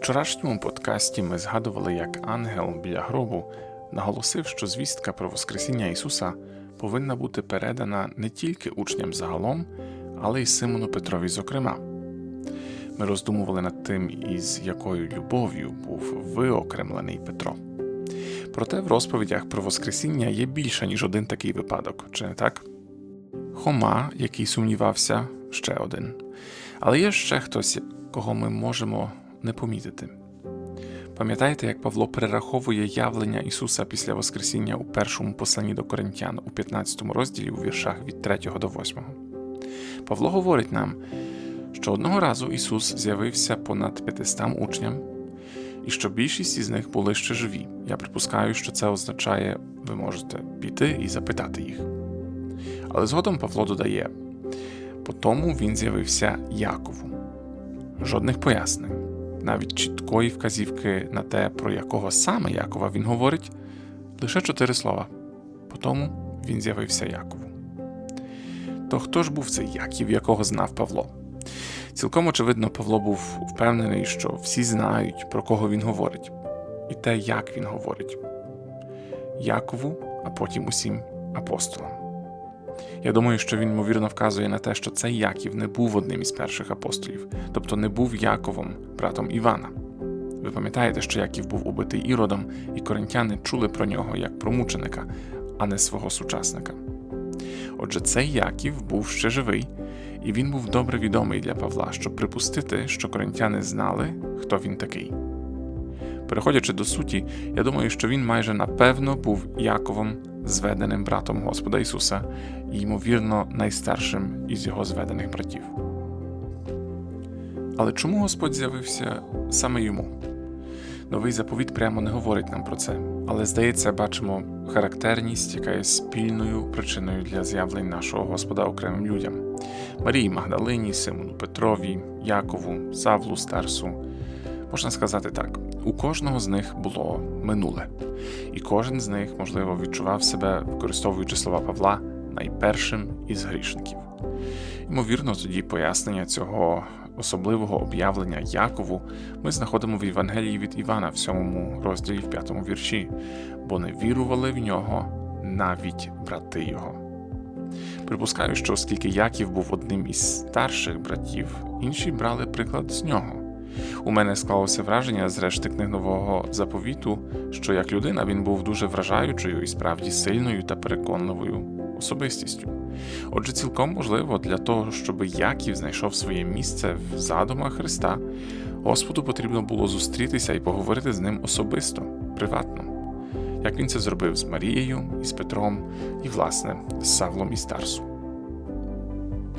вчорашньому подкасті ми згадували, як ангел біля гробу наголосив, що звістка про Воскресіння Ісуса повинна бути передана не тільки учням загалом, але й Симону Петрові, зокрема. Ми роздумували над тим, із якою любов'ю був виокремлений Петро. Проте в розповідях про Воскресіння є більше, ніж один такий випадок, чи не так? Хома, який сумнівався, ще один. Але є ще хтось, кого ми можемо не помітити. Пам'ятаєте, як Павло перераховує явлення Ісуса після Воскресіння у першому посланні до Коринтян у 15 розділі у віршах від 3 до 8? Павло говорить нам, що одного разу Ісус з'явився понад 500 учням, і що більшість із них були ще живі. Я припускаю, що це означає, ви можете піти і запитати їх. Але згодом Павло додає: по тому він з'явився Якову. Жодних пояснень, навіть чіткої вказівки на те, про якого саме Якова він говорить, лише чотири слова. По тому він з'явився Якову. То хто ж був цей Яків, якого знав Павло? Цілком очевидно, Павло був впевнений, що всі знають, про кого він говорить, і те, як він говорить Якову, а потім усім апостолам. Я думаю, що він ймовірно вказує на те, що цей Яків не був одним із перших апостолів, тобто не був Яковом, братом Івана. Ви пам'ятаєте, що Яків був убитий іродом, і коринтяни чули про нього як про мученика, а не свого сучасника. Отже, цей Яків був ще живий, і він був добре відомий для Павла, щоб припустити, що коринтяни знали, хто він такий. Переходячи до суті, я думаю, що він майже напевно був Яковом, зведеним братом Господа Ісуса, і, ймовірно, найстаршим із його зведених братів. Але чому Господь з'явився саме йому? Новий заповіт прямо не говорить нам про це, але здається, бачимо характерність, яка є спільною причиною для з'явлень нашого Господа окремим людям: Марії Магдалині, Симону Петрові, Якову, Савлу Старсу. Можна сказати так: у кожного з них було минуле, і кожен з них, можливо, відчував себе, використовуючи слова Павла, найпершим із грішників. Ймовірно, тоді пояснення цього особливого об'явлення Якову ми знаходимо в Євангелії від Івана в сьомому розділі в п'ятому вірші, бо не вірували в нього навіть брати його. Припускаю, що оскільки Яків був одним із старших братів, інші брали приклад з нього. У мене склалося враження з решти книг нового заповіту, що як людина він був дуже вражаючою і справді сильною та переконливою особистістю. Отже, цілком можливо, для того, щоб Яків знайшов своє місце в задумах Христа, Господу потрібно було зустрітися і поговорити з ним особисто, приватно, як він це зробив з Марією, і з Петром, і, власне, з Савлом і Старсу.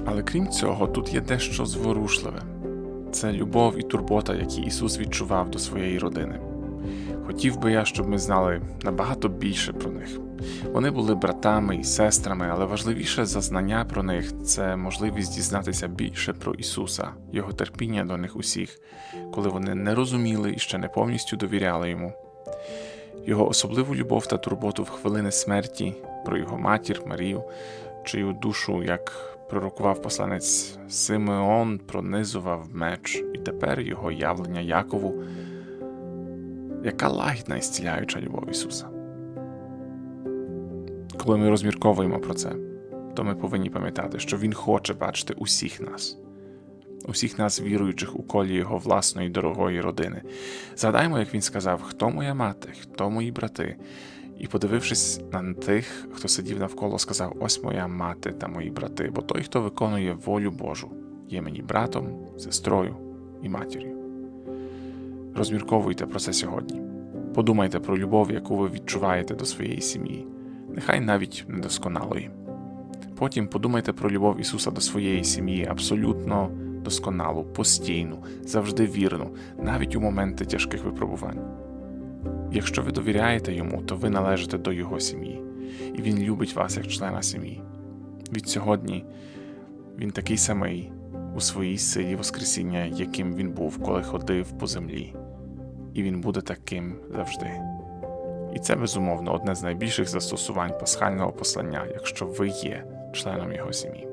Але крім цього, тут є дещо зворушливе це любов і турбота, які Ісус відчував до своєї родини. Хотів би я, щоб ми знали набагато більше про них. Вони були братами і сестрами, але важливіше за знання про них це можливість дізнатися більше про Ісуса, Його терпіння до них усіх, коли вони не розуміли і ще не повністю довіряли йому. Його особливу любов та турботу в хвилини смерті, про його матір Марію, чию душу, як пророкував посланець Симеон, пронизував меч, і тепер його явлення Якову. Яка лагідна і зціляюча любов Ісуса. Коли ми розмірковуємо про це, то ми повинні пам'ятати, що Він хоче бачити усіх нас, усіх нас, віруючих у колі Його власної дорогої родини. Згадаймо, як він сказав, хто моя мати, хто мої брати, і, подивившись на тих, хто сидів навколо, сказав: Ось моя мати та мої брати, бо той, хто виконує волю Божу, є мені братом, сестрою і матір'ю. Розмірковуйте про це сьогодні. Подумайте про любов, яку ви відчуваєте до своєї сім'ї, нехай навіть недосконалої. Потім подумайте про любов Ісуса до своєї сім'ї, абсолютно досконалу, постійну, завжди вірну, навіть у моменти тяжких випробувань. Якщо ви довіряєте йому, то ви належите до його сім'ї, і він любить вас як члена сім'ї. Від сьогодні він такий самий у своїй силі Воскресіння, яким він був, коли ходив по землі, і він буде таким завжди. І це безумовно одне з найбільших застосувань пасхального послання, якщо ви є членом його сім'ї.